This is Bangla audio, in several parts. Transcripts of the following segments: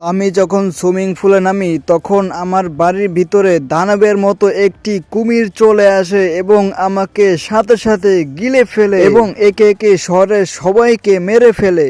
আমি যখন সুইমিং পুলে নামি, তখন আমার বাড়ির ভিতরে দানবের মতো একটি কুমির চলে আসে এবং আমাকে সাথে সাথে গিলে ফেলে এবং একে একে শহরের সবাইকে মেরে ফেলে।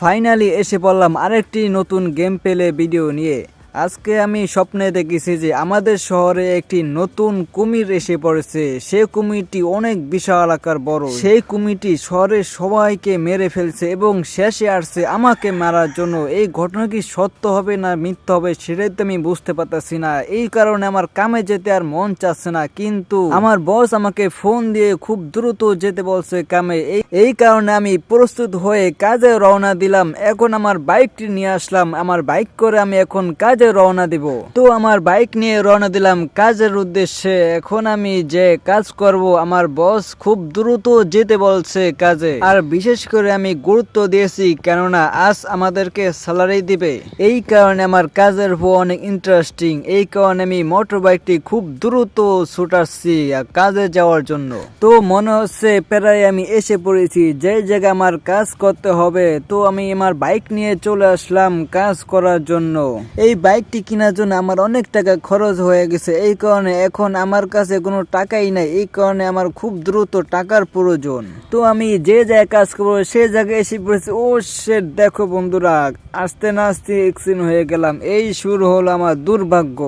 ফাইনালি এসে পড়লাম আরেকটি নতুন গেম পেলে ভিডিও নিয়ে। আজকে আমি স্বপ্নে দেখেছি যে আমাদের শহরে একটি নতুন কুমির এসে পড়েছে। সে কুমিরটি অনেক বিশাল আকার বড়। সেই কুমিরটি শহরের সবাইকে মেরে ফেলছে এবং শেষে আসছে আমাকে মারার জন্য। এই ঘটনা কি সত্য হবে না মিথ্যা হবে সেটাই তো আমি বুঝতে পারতেছি না। এই কারণে আমার কামে যেতে আর মন চাচ্ছে না, কিন্তু আমার বস আমাকে ফোন দিয়ে খুব দ্রুত যেতে বলছে কামে। এই কারণে আমি প্রস্তুত হয়ে কাজে রওনা দিলাম। এখন আমার বাইকটি নিয়ে আসলাম। আমার বাইক করে আমি এখন কাজে রওনা দিব। তো আমার বাইক নিয়ে রওনা দিলাম কাজের উদ্দেশ্যে। এখন আমি যে কাজ করব, আমার বস খুব দ্রুত যেতে বলছে কাজে। আর বিশেষ করে আমি গুরুত্ব দিয়েছি, কেননা আজ আমাদেরকে স্যালারি দিবে। এই কারণে আমার কাজের উপর অনেক ইন্টারেস্টিং এই কারণে আমি মোটর বাইকটি খুব দ্রুত ছুটাচ্ছি কাজে যাওয়ার জন্য। তো মনে হচ্ছে প্রায় আমি এসে পড়েছি, যে জায়গায় আমার কাজ করতে হবে। তো আমি আমার বাইক নিয়ে চলে আসলাম কাজ করার জন্য। এই বাইকটি কেনার জন্য আমার অনেক টাকা খরচ হয়ে গেছে। এই কারণে এখন আমার কাছে কোনো টাকাই নাই। এই কারণে আমার খুব দ্রুত টাকার প্রয়োজন। তো আমি যে জায়গায় কাজ করব, সে জায়গায় এসে পড়েছি। ও সে দেখো বন্ধুরা, আস্তে না আস্তে এক্সিডেন্ট হয়ে গেলাম। এই শুরু হলো আমার দুর্ভাগ্য।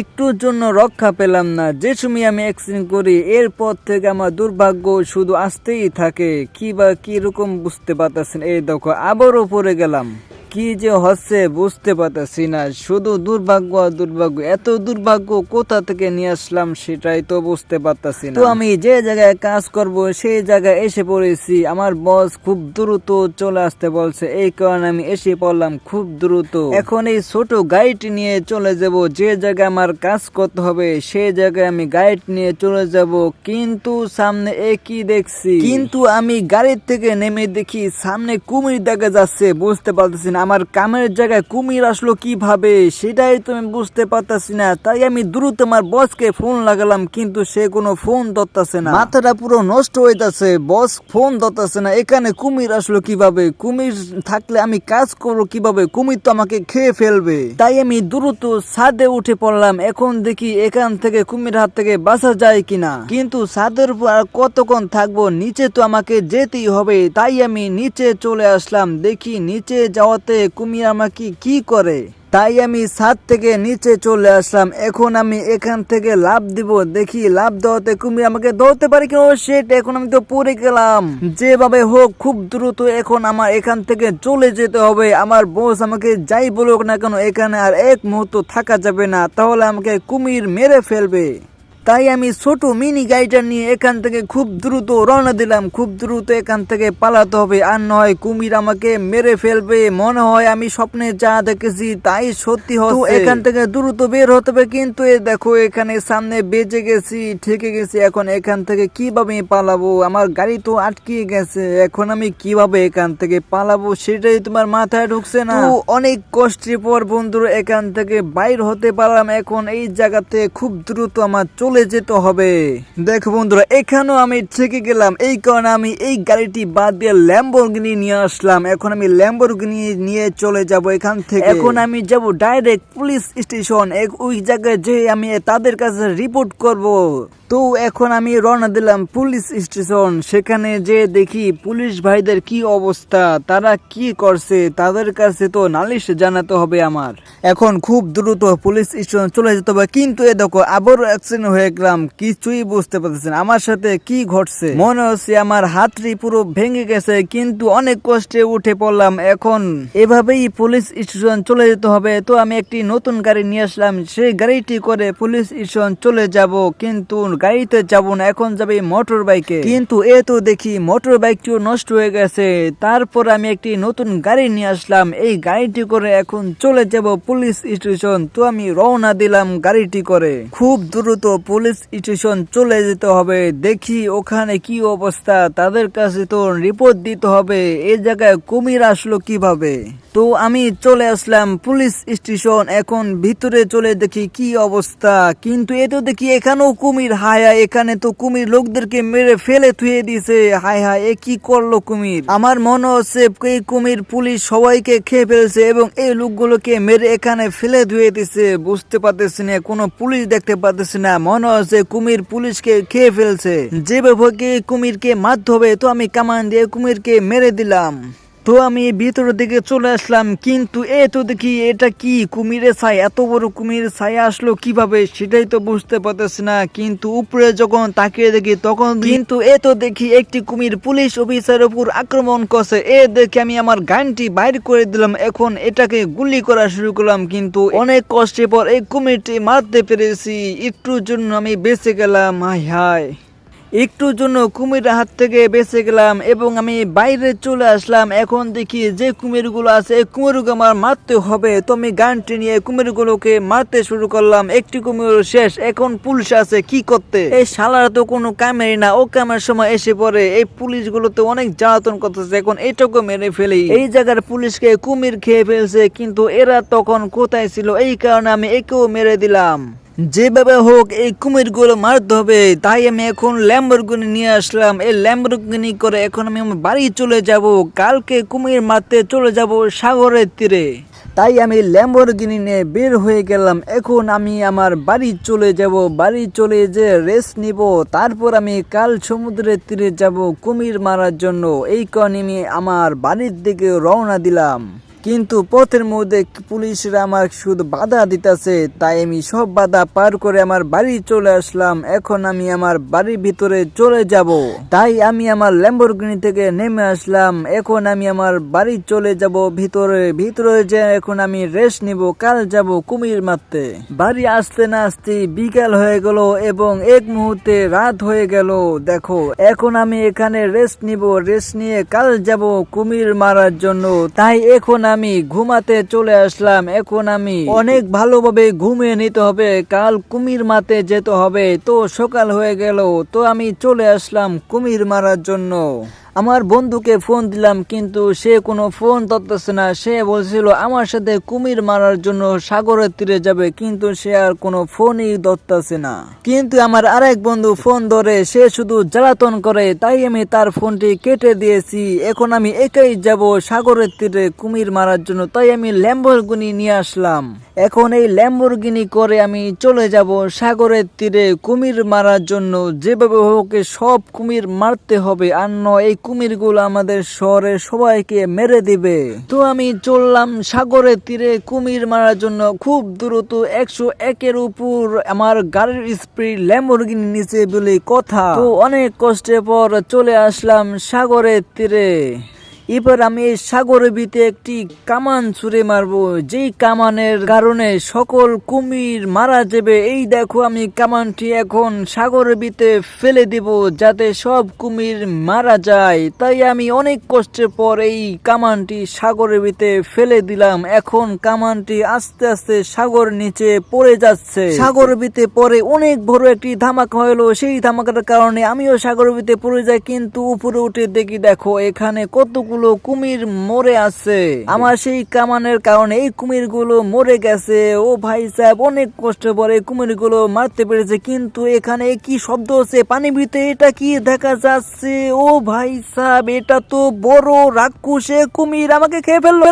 একটুর জন্য রক্ষা পেলাম না। যে সময় আমি এক্সিডেন্ট করি, এরপর থেকে আমার দুর্ভাগ্য শুধু আসতেই থাকে। কি বা কি রকম বুঝতে পারতেছেন? এই দেখো, আবারও পড়ে গেলাম। কি যে হচ্ছে বুঝতে পারতেছি না। শুধু দুর্ভাগ্য আর দুর্ভাগ্য। এত দুর্ভাগ্য কোথা থেকে নিয়ে আসলাম সেটাই তো বুঝতে পারতাছি না। তো আমি যে জায়গায় কাজ করব সেই জায়গায় এসে পড়েছি। আমার বস খুব দ্রুত চলে আসতে বলছে। এই কারণে আমি এসে পড়লাম খুব দ্রুত। এখন এই ছোট গাড়িটি নিয়ে চলে যাব। যে জায়গায় আমার কাজ করতে হবে সেই জায়গায় আমি গাইড নিয়ে চলে যাব। কিন্তু সামনে একই দেখছি? কিন্তু আমি গাড়ির থেকে নেমে দেখি সামনে কুমির দেখা যাচ্ছে। বুঝতে পারতেছি না আমার কামের জায়গায় কুমির আসলো কীভাবে? সেটাই তো আমি বুঝতে পারতেছি না। তাই আমি দ্রুত আমার বসকে ফোন লাগালাম, কিন্তু সে কোনো ফোন ধরতেছে না। মাথাটা পুরো নষ্ট হইতাছে। বস ফোন ধরতেছে না। এখানে কুমির আসলো কীভাবে? কুমির থাকলে আমি কাজ করব কীভাবে? কুমির তো আমাকে খেয়ে ফেলবে। তাই আমি দ্রুত ছাদে উঠে পড়লাম। এখন দেখি এখান থেকে কুমির হাত থেকে বাঁচা যায় কিনা। কিন্তু ছাদের উপর আর কতক্ষণ থাকব? নিচে তো আমাকে যেতেই হবে। তাই আমি নিচে চলে আসলাম। দেখি নিচে যাওয়াতে কুমির আমাকে কি করে? তাই আমি ছাদ থেকে নিচে চলে আসলাম। এখন আমি এখান থেকে লাভ দিব। দেখি লাভ দেওয়াতে কুমির আমাকে ধরতে পারি কেন সেট এখন আমি তো পড়ে গেলাম। যেভাবে হোক, খুব দ্রুত এখন আমার এখান থেকে চলে যেতে হবে। আমার বস আমাকে যাই বলুক না কেন, এখানে আর এক মুহূর্ত থাকা যাবে না। তাহলে আমাকে কুমির মেরে ফেলবে। তাই আমি ছোট মিনি গাড়িটা নিয়ে এখান থেকে খুব দ্রুত রওনা দিলাম। খুব দ্রুত এখান থেকে পালাতে হবে। আর নয় কুমির আমাকে মেরে ফেলবে। মনে হয় আমি স্বপ্নে যা দেখেছি তাই সত্যি হচ্ছে। এখান থেকে দ্রুত বের হতে হবে কিন্তু এ দেখো এখানে সামনে বেজে গেছি ঠেকে গেছি। এখন এখান থেকে কীভাবে পালাবো? আমার গাড়ি তো আটকে গেছে। এখন আমি কীভাবে এখান থেকে পালাবো সেটাই তোমার মাথায় ঢুকছে না? অনেক কষ্টের পর বন্ধুরা এখান থেকে বাইর হতে পারলাম। এখন এই জায়গাতে খুব দ্রুত আমার চলে যেতে হবে? দেখো বন্ধুরা, এখানেও আমি থেকে গেলাম। এই কারণে আমি এই গাড়িটি বাদ দিয়ে ল্যাম্বরগিনি নিয়ে আসলাম। এখন আমি ল্যাম্বরগিনি নিয়ে চলে যাব এখান থেকে। এখন আমি যাব ডাইরেক্ট পুলিশ স্টেশন এক ওই জায়গায় যে আমি তাদের কাছে রিপোর্ট করব। তো এখন আমি রওনা দিলাম পুলিশ স্টেশন। সেখানে যে দেখি পুলিশ ভাইদের কি অবস্থা, তারা কি করছে, তাদের কাছে তো নালিশ জানাতে হবে আমার। এখন খুব দ্রুত পুলিশ স্টেশন চলে যেতে হবে। কিন্তু এ দেখো, আবারও অ্যাক্সিডেন্ট হয়ে গেলাম, কিছুই বুঝতে পারতেছেন আমার সাথে কি ঘটছে? মনে হচ্ছে আমার হাতটি পুরো ভেঙে গেছে, কিন্তু অনেক কষ্টে উঠে পড়লাম। এখন এভাবেই পুলিশ স্টেশন চলে যেতে হবে। তো আমি একটি নতুন গাড়ি নিয়ে আসলাম। সেই গাড়িটি করে পুলিশ স্টেশন চলে যাব। কিন্তু গাড়িতে যাব না, এখন যাবে মোটর বাইকে কিন্তু এ তো দেখি মোটর বাইকটিও নষ্ট হয়ে গেছে। তারপর আমি একটি নতুন গাড়ি নিয়ে আসলাম। এই গাড়িটি করে এখন চলে যাব পুলিশ স্টেশন। তো আমি রওনা দিলাম গাড়িটি করে। খুব দ্রুত পুলিশ স্টেশন চলে যেতে হবে। দেখি ওখানে কি অবস্থা। তাদের কাছে তো রিপোর্ট দিতে হবে। এই জায়গায় কুমির আসলো কীভাবে? তো আমি চলে আসলাম পুলিশ স্টেশন। এখন ভিতরে চলে দেখি কি অবস্থা। কিন্তু এ তো দেখি এখানেও কুমির হায় হায়, এখানে তো কুমির লোকদেরকে মেরে ফেলে থুয়ে দিছে। হায় হায়, এ কি করল কুমির? আমার মনে হচ্ছে এই কুমির পুলিশ সবাইকে খেয়ে ফেলছে এবং এই লোকগুলোকে মেরে এখানে ফেলে ধুয়ে দিছে। বুঝতে পারতেছি না, কোনো পুলিশ দেখতে পারতেছি না। মনে হচ্ছে কুমির পুলিশকে খেয়ে ফেলছে। যেভাবে কুমিরকে মারতে হবে, তো আমি কামান দিয়ে কুমিরকে মেরে দিলাম। তো আমি ভিতরের দিকে চলে আসলাম, কিন্তু এ তো দেখি এটা কি? কুমিরের ছাই, এত বড় কুমির ছাই আসলো কীভাবে সেটাই তো বুঝতে পারতেছি না। কিন্তু উপরে যখন তাকিয়ে দেখি, তখন কিন্তু এ তো দেখি একটি কুমির পুলিশ অফিসার উপর আক্রমণ করছে। এ দেখে আমি আমার গানটি বাইর করে দিলাম। এখন এটাকে গুলি করা শুরু করলাম, কিন্তু অনেক কষ্টের পর এই কুমিরটি মারতে পেরেছি। একটুর জন্য আমি বেঁচে গেলাম, হায় হায়। একটুর জন্য কুমিরের হাত থেকে বেঁচে গেলাম এবং আমি বাইরে চলে আসলাম। এখন দেখি যে কুমিরগুলো আছে এই কুমিরগুলো আমার মারতে হবে। তো আমি গানটি নিয়ে কুমিরগুলোকে মারতে শুরু করলাম। একটি কুমির শেষ, এখন পুলিশ আছে, কি করতে? এই শালারা তো কোনো কামেরই না, ও কামের সময় এসে পড়ে। এই পুলিশগুলো তো অনেক জ্বালাতন করতেছে, এখন এটাকে মেরে ফেলি। এই জায়গার পুলিশকে কুমির খেয়ে ফেলছে, কিন্তু এরা তখন কোথায় ছিল? এই কারণে আমি একেও মেরে দিলাম। যেভাবে হোক এই কুমিরগুলো মারতে হবে, তাই আমি এখন ল্যাম্বরগুনি নিয়ে আসলাম। এই ল্যাম্বরগুনি করে এখন আমি আমার বাড়ি চলে যাব। কালকে কুমির মারতে চলে যাব সাগরের তীরে। তাই আমি ল্যাম্বরগিনি নিয়ে বের হয়ে গেলাম। এখন আমি আমার বাড়ি চলে যাব। বাড়ি চলে যে রেস্ট নিব। তারপর আমি কাল সমুদ্রের তীরে যাব কুমির মারার জন্য। এই কারণে আমি আমার বাড়ির দিকে রওনা দিলাম। কিন্তু পথের মধ্যে পুলিশরা আমার শুধু বাধা দিতেছে, তাই আমি সব বাধা পার করে আমার বাড়ি চলে আসলাম। এখন আমি আমার বাড়ির ভিতরে চলে যাব। তাই আমি আমার ল্যাম্বরগিনি থেকে নেমে আসলাম। এখন আমি আমার বাড়ি চলে যাব ভিতরে। ভিতরে যে এখন আমি রেস্ট নিব, কাল যাব কুমির মারতে। বাড়ি আসতে না আসতে বিকাল হয়ে গেল এবং এক মুহূর্তে রাত হয়ে গেল। দেখো, এখন আমি এখানে রেস্ট নিব। রেস্ট নিয়ে কাল যাব কুমির মারার জন্য। তাই এখন আমি ঘুমাতে চলে আসলাম, এখন আমি অনেক ভালোভাবে ঘুমিয়ে নিতে হবে, কাল কুমির মাতে যেতে হবে। তো সকাল হয়ে গেল, তো আমি চলে আসলাম কুমির মারার জন্য। আমার বন্ধুকে ফোন দিলাম, কিন্তু সে কোনো ফোন ধরতেছে না। সে বলছিল, আমার সাথে কুমির মারার জন্য সাগরের তীরে যাবে, কিন্তু সে আর কোনো ফোনই ধরতেছে না। কিন্তু আমার আরেক বন্ধু ফোন ধরে, সে শুধু জ্বালাতন করে, তাই আমি তার ফোনটি কেটে দিয়েছি। এখন আমি একাই যাব সাগরের তীরে কুমির মারার জন্য, তাই আমি ল্যাম্বরগুনি নিয়ে আসলাম। এখন এই ল্যাম্বরগিনি করে আমি চলে যাব সাগরের তীরে কুমির মারার জন্য। যেভাবে হোক সব কুমির মারতে হবে, আর নয়, এই কুমিরগুলো আমাদের শহরে সবাইকে মেরে দিবে। তো আমি চললাম সাগরের তীরে কুমির মারার জন্য খুব দ্রুত একশো একের উপর আমার গাড়ির স্পিড ল্যাম্বরগিনি নিচে বলে কথা। তো অনেক কষ্টের পর চলে আসলাম সাগরের তীরে। এবার আমি এই সাগরের ভিতরে একটি কামান ছুঁড়ে মারবো। যেই কামানের কারণে সকল কুমির মারা যাবে, এই দেখো আমি কামানটি এখন সাগরের ভিতরে ফেলে দিব যাতে সব কুমির মারা যায়। তাই আমি অনেক কষ্টের পর এই কামানটি সাগরের ভিতরে ফেলে দিলাম। এখন কামানটি আস্তে আস্তে সাগর নিচে পড়ে যাচ্ছে। সাগরের ভিতরে পরে অনেক বড় একটি ধামাকা হলো। সেই ধামাকার কারণে আমিও সাগরের ভিতরে পড়ে যাই, কিন্তু উপরে উঠে দেখি, দেখো, এখানে কতগুলো কুমির মরে আছে। আমার সেই কামানের কারণে এই কুমিরগুলো মরে গেছে। ও ভাই সাহেব অনেক কষ্ট পরে কুমিরগুলো মারতে পেরেছে, কিন্তু এখানে কি শব্দ হচ্ছে? পানি ভিতরে এটা কি দেখা যাচ্ছে? ও ভাই সাহেব, এটা তো বড় রাক্ষসে কুমির আমাকে খেয়ে ফেলল।